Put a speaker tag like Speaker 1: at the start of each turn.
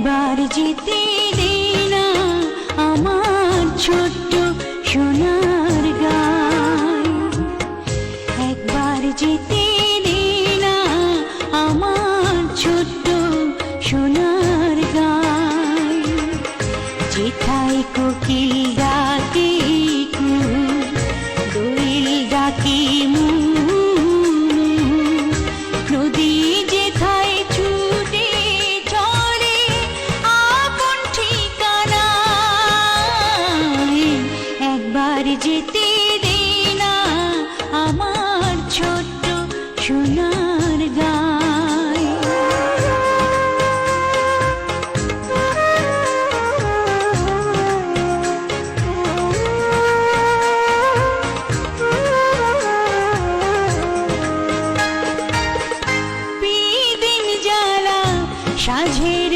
Speaker 1: একবার যেতে দে আমার ছোট্ট সোনার গান। একবার যেতে দে আমার ছোট্ট সোনার গান। যেথায় কোকিল যেতে দে না আমার ছোট্ট সোনার গায় দিন জ্বালা সাঝে